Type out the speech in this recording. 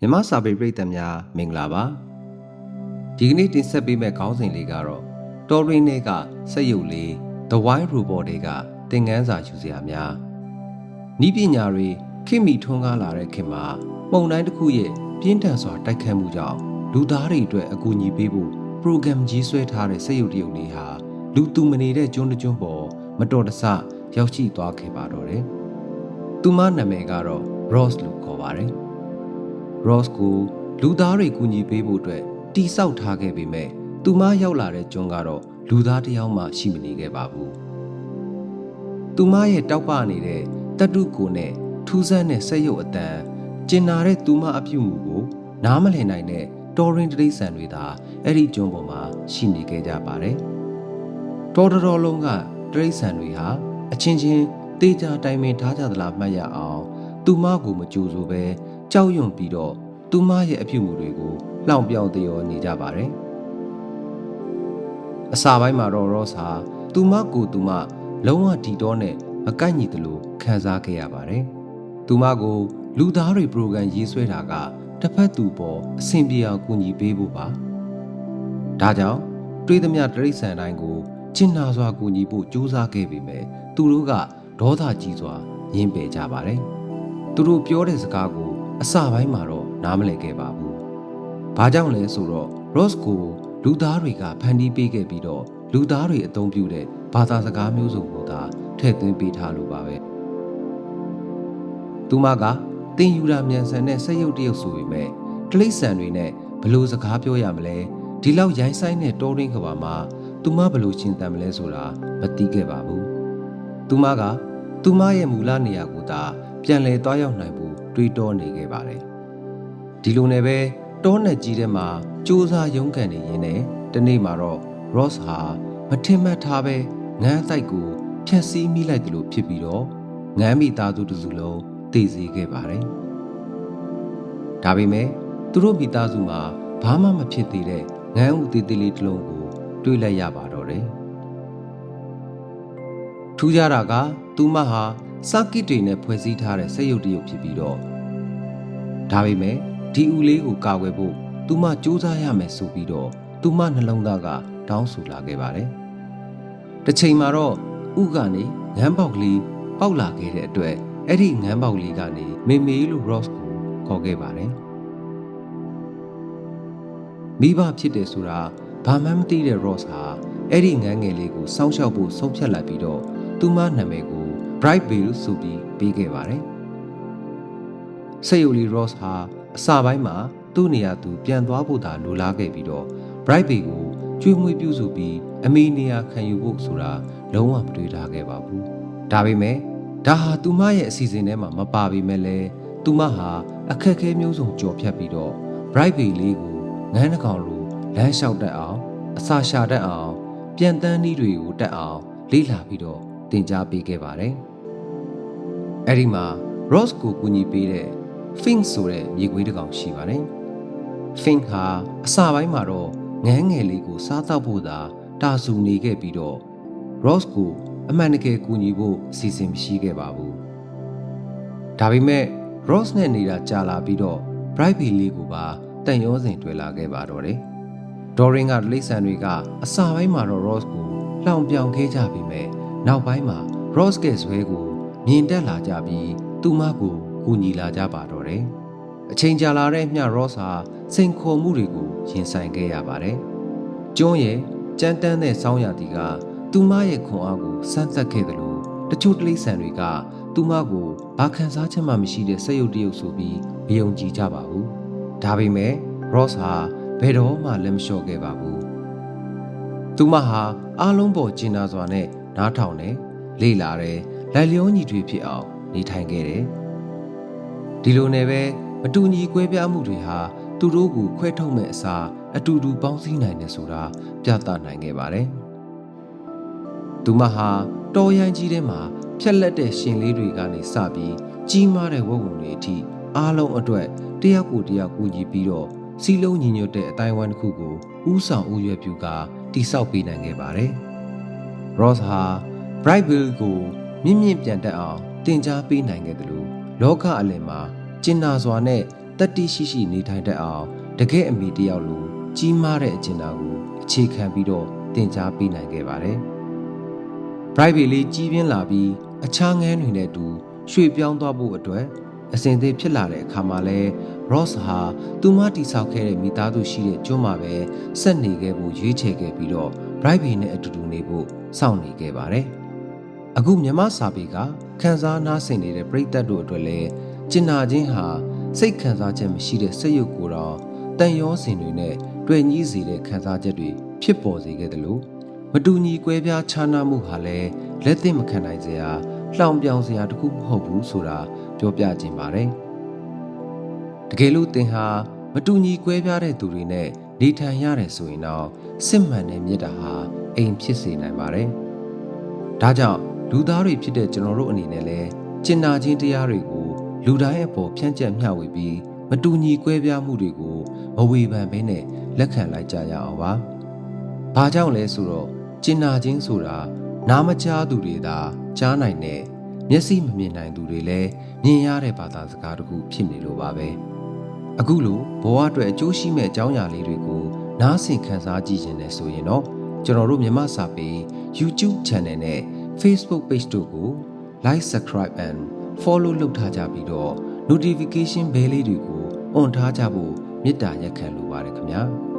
မြမစာပေပရိသတ်များမင်္ဂလာပါဒီကနေ့တင်ဆက်ပေးမယ့်ခေါင်းစဉ်လေးကတော့တော်ရင်းတွေကစက်ရုပ်လေး The Wild Robot တွေကသင်ခန်းစာယူစရာများဤပညာတွေခင်မီထွန်းကားလာတဲ့ခင်မှာပုံတိုင်းတစ်ခုရဲ့ပြင်းထန်စွာတိုက်ခတ်မှုကြောင့်လူသားတွေအတွက်အကူအညီပေးဖို့ program ကြီးဆွဲထားတဲ့စက်ရုပ်တရုပ်လေးဟာလူသူမနေတဲ့ကျွန်းတစ်ကျွန်းပေါ်မတော်တဆရောက်ရှိသွားခဲ့ပါတော့တယ်သူမနာမည်ကတော့ Ross လို့ခေါ်ပါတယ် Ross ကိုလူသားတွေကူညီပေးဖို့အတွက်တိဆောက်ထားခဲ့ပေမဲ့သူမရောက်လာတဲ့ကျွန်းကတော့လူသားတစ်ယောက်မှရှိမနေခဲ့ပါဘူး။သူမရဲ့တောက်ပနေတဲ့တတုကိုနဲ့ထူးဆန်းတဲ့ဆက်ရုပ်အတန်ကျင်နာတဲ့သူမအပြုတ်မှုကို နားမလည်နိုင်တဲ့တော်ရင်တိရစ္ဆာန်တွေသာအဲ့ဒီကျွန်းပေါ်မှာရှိနေခဲ့ကြပါတယ်။တော်တော်တော်လုံးကတိရစ္ဆာန်တွေဟာအချင်းချင်းတေးကြတိုင်ပင်ထားကြသလားမှတ်ရအောင် သူမကိုမကြိုးဆိုပဲ ကြောက်ရွံ့ပြီးတော့သူမရဲ့အပြုအမူတွေကိုလှောင်ပြောင်တရောနေကြပါတယ်။အစာပိုင်းမှာတော့ Ross ဟာသူမကိုသူမလုံးဝဒီတော့နဲ့မကိုက်ညီသလိုခံစားခဲ့ရပါတယ်။သူမကိုလူသားတွေ program ရေးဆွဲတာကတစ်ဖက်သူပေါ်အဆင်ပြေအောင်ကူညီပေးဖို့ပါ။ဒါကြောင့်တွေးသမျှတရိษံတိုင်းကိုကျင်နာစွာကူညီဖို့ကြိုးစားခဲ့ပေမဲ့သူတို့ကဒေါသကြီးစွာညှင်းပယ်ကြပါတယ်။သူတို့ပြောတဲ့စကားကို အစပိုင်းမှာတော့နားမလည်ခဲ့ပါဘူး။ဘာကြောင့်လဲဆိုတော့ Ross ကိုလူသားတွေကဖန်တီးပေးခဲ့ပြီးတော့လူသားတွေအသုံးပြုတဲ့ဘာသာစကားမျိုးစုံကိုသာထည့်သွင်းပေးထားလို့ပါပဲ။သူမကတင်ယူတာမြန်ဆန်တဲ့စက်ရုပ်တရုပ်ဆိုပေမဲ့ကလိษံတွေနဲ့ဘလို့စကားပြောရမလဲဒီလောက်ရိုင်းဆိုင်တဲ့တောရင်းကဘာမှာသူမဘလို့ရှင်းတန်မလဲဆိုတာမသိခဲ့ပါဘူး။သူမကသူမရဲ့မူလနေရာကိုသာပြန်လည်သွားရောက်နိုင်ဖို့ တွေးတောနေခဲ့ပါတယ်။ဒီလိုနဲ့ပဲတောနဲ့ကြီးထဲမှာစူးစမ်းရုန်းကန်နေရင်းနဲ့တနေ့မှာတော့ Ross ဟာမထင်မှတ်ထားပဲငန်းတိုက်ကိုဖျက်ဆီးမိလိုက်တယ်လို့ဖြစ်ပြီးတော့ငန်းမိသားစုတစ်စုလုံးတည်စေခဲ့ပါတယ်။ဒါပေမဲ့သူတို့မိသားစုမှာဘာမှမဖြစ်သေးတဲ့ငန်းဦးသေးသေးလေးတစ်လုံးကိုတွေ့လိုက်ရပါတော့တယ်။ထူးခြားတာကသူမဟာ စကစ်တွေနဲ့ဖွဲ့စည်းထားတဲ့စက်ရုပ်တရုပ်ဖြစ်ပြီးတော့ဒါပေမဲ့ဒီဦးလေးကိုကာကွယ်ဖို့သူမစူးစမ်းရမယ်ဆိုပြီးတော့သူမနှလုံးသားကတောင်းဆိုလာခဲ့ပါတယ်။တစ်ချိန်မှာတော့ဥကနေငန်းပေါက်ကလေးပေါက်လာခဲ့တဲ့အတွက်အဲ့ဒီငန်းပေါက်လေးကနေမေမေလို့ Ross ကိုခေါ်ခဲ့ပါတယ်။မိဘဖြစ်တယ်ဆိုတာဘာမှမသိတဲ့ Ross ဟာအဲ့ဒီငန်းငယ်လေးကိုစောင့်ရှောက်ဖို့ဆုံးဖြတ်လိုက်ပြီးတော့သူမနာမည်ကို Bright Bill ဆိုပြီးပေးခဲ့ပါတယ်။ဆက်ယူလီ Ross ဟာအစပိုင်းမှာသူ့နေရာသူပြန်သွားဖို့သာလိုလားခဲ့ပြီးတော့ Bright Bill ကိုကျွေးမွေးပြုစုပြီးအမေနေရာခံယူဖို့ဆိုတာလုံးဝမတွေးထားခဲ့ပါဘူး။ဒါပေမဲ့ဒါဟာသူမရဲ့အစီအစဉ်ထဲမှာမပါပေမဲ့လည်းသူမဟာအခက်အခဲမျိုးစုံကြော်ဖြတ်ပြီးတော့ Bright Bill လေးကိုငန်းနှကောင်လိုလမ်းလျှောက်တတ်အောင်အစာရှာတတ်အောင်ပြန်တန်းနည်းတွေကိုတက်အောင်လေ့လာပြီးတော့သင်ကြားပေးခဲ့ပါတယ်။ အဲ့ဒီမှာ Ross ကိုကူညီပေးတဲ့ Fink ဆိုတဲ့မြေခွေးတစ်ကောင်ရှိပါတယ်။ Fink ဟာအစာပိုင်းမှာတော့ငန်းငယ်လေးကိုစားတော့ဖို့သာတာဆူနေခဲ့ပြီးတော့ Ross ကိုအမှန်တကယ်ကူညီဖို့အစီအစဉ်မရှိခဲ့ပါဘူး။ဒါပေမဲ့ Ross နဲ့နေတာကြာလာပြီးတော့ Bright Bay လေးကိုပါတန်ရောစင်တွေ့လာခဲ့ပါတော့တယ်။ Dorin ကလိမ့်ဆန်တွေကအစာပိုင်းမှာတော့ Ross ကိုလှောင်ပြောင်ခဲ့ကြပြီးမဲ့နောက်ပိုင်းမှာ Ross ကဇွဲကို မြင်တက်လာကြပြီးသူမကိုကူညီလာကြပါတော့တယ်။အချိန်ကြာလာတဲ့မျှ Ross ဟာစိန်ခေါ်မှုတွေကိုရင်ဆိုင်ခဲ့ရပါတယ်။ကျွန်းရဲ့ကြမ်းတမ်းတဲ့ဆောင်းရာသီကသူမရဲ့ခွန်အားကိုစမ်းသပ်ခဲ့တယ်လို့တချို့တိရစ္ဆာန်တွေကသူမကိုဘာခံစားချက်မှမရှိတဲ့စက်ရုပ်တရုပ်ဆိုပြီးမယုံကြည်ကြပါဘူး။ဒါပေမဲ့ Ross ဟာဘယ်တော့မှလက်မလျှော့ခဲ့ပါဘူး။သူမဟာအားလုံးပေါ်ကျင်နာစွာနဲ့နားထောင်တယ်လေ့လာတယ် လိုက်လျောညီတွေဖြစ်အောင်နေထိုင်ခဲ့တယ်ဒီလိုနဲ့ပဲမတူညီကွဲပြားမှုတွေဟာသူတို့ကိုခွဲထုတ်မဲ့အစားအတူတူပေါင်းစည်းနိုင်တယ်ဆိုတာပြသနိုင်ခဲ့ပါတယ်သူမဟာတော်ရိုင်းကြီးထဲမှာဖြက်လက်တဲ့ရှင်လေးတွေကနေစပြီးကြီးမားတဲ့ဝက်ဝုံတွေအထိအားလုံးအတွက်တယောက်ကိုတယောက်ကူညီပြီးတော့စီလုံးညီညွတ်တဲ့အတိုင်းဝိုင်းတစ်ခုကိုဥဆောင်ဥရွယ်ပြူကတိဆောက်ပေးနိုင်ခဲ့ပါတယ်။ Ross ဟာ Bright Bill ကို မြင့်မြင့်ပြန်တက်အောင်တင် जा ပေးနိုင်ခဲ့တယ်လို့လောကအလယ်မှာကျင်နာစွာနဲ့တတ္တိရှိရှိနေထိုင်တတ်အောင်တကယ့်အမိတယောက်လိုကြီးမားတဲ့အကျဉ်းသားကိုအခြေခံပြီးတော့သင်ကြားပေးနိုင်ခဲ့ပါတယ်။ Bright လေးကြီးပြင်းလာပြီးအခြားငန်းတွေနဲ့အတူရွှေ့ပြောင်းသွားဖို့အတွက်အစဉ်သင့်ဖြစ်လာတဲ့အခါမှာလဲ Ross ဟာသူမတိဆောက်ခဲ့တဲ့မိသားစုရှိတဲ့ကျွန်းမှာပဲဆက်နေခဲ့ဖို့ရွေးချယ်ခဲ့ပြီးတော့ Bright နဲ့အတူတူနေဖို့စောင့်နေခဲ့ပါတယ်။ အခုမြမစာပေကခန်းစားနားဆင်နေတဲ့ပြည်သက်တို့အတွက်လဲကျင်နာခြင်းဟာစိတ်ခံစားချက်မရှိတဲ့စိတ်ရုပ်ကိုယ်တော်တန်ရောစင်တွေနဲ့တွေ့ညှိစေတဲ့ခံစားချက်တွေဖြစ်ပေါ်စေခဲ့တယ်လို့မတူညီကွဲပြားခြားနားမှုဟာလည်းလက်သင့်မခံနိုင်စရာလှောင်ပြောင်စရာတခုမဟုတ်ဘူးဆိုတာပြောပြခြင်းပါတယ်။တကယ်လို့သင်ဟာမတူညီကွဲပြားတဲ့သူတွေနဲ့နေထိုင်ရတယ်ဆိုရင်တော့စစ်မှန်တဲ့မေတ္တာဟာအိမ်ဖြစ်စေနိုင်ပါတယ်။ဒါကြောင့် လူသားတွေဖြစ်တဲ့ကျွန်တော်တို့အနေနဲ့လည်းကျင်နာခြင်းတရားတွေကိုလူတိုင်းအပေါ်ဖြန့်ကျက်မျှဝေပြီးမတူညီကွဲပြားမှုတွေကိုမဝေဖန်ဘဲနဲ့လက်ခံလိုက်ကြရအောင်ပါ။ဘာကြောင့်လဲဆိုတော့ကျင်နာခြင်းဆိုတာနားမကြားသူတွေသာကြားနိုင်တဲ့မျက်စိမမြင်နိုင်သူတွေလည်းမြင်ရတဲ့ဘာသာစကားတစ်ခုဖြစ်နေလို့ပါပဲ။အခုလိုဘဝအတွက်အကျိုးရှိမဲ့အကြောင်းအရာလေးတွေကိုနားဆင်ခန်းစားကြည့်ခြင်းနဲ့ဆိုရင်တော့ကျွန်တော်တို့မြမစာပေ YouTube Channel နဲ့ Facebook Page တို့ကို Like Subscribe and Follow လုပ်ထားကြပြီးတော့ Notification Bell လေးတွေကို on ထားကြဖို့မေတ္တာရက်ခံလိုပါတယ်ခင်ဗျာ။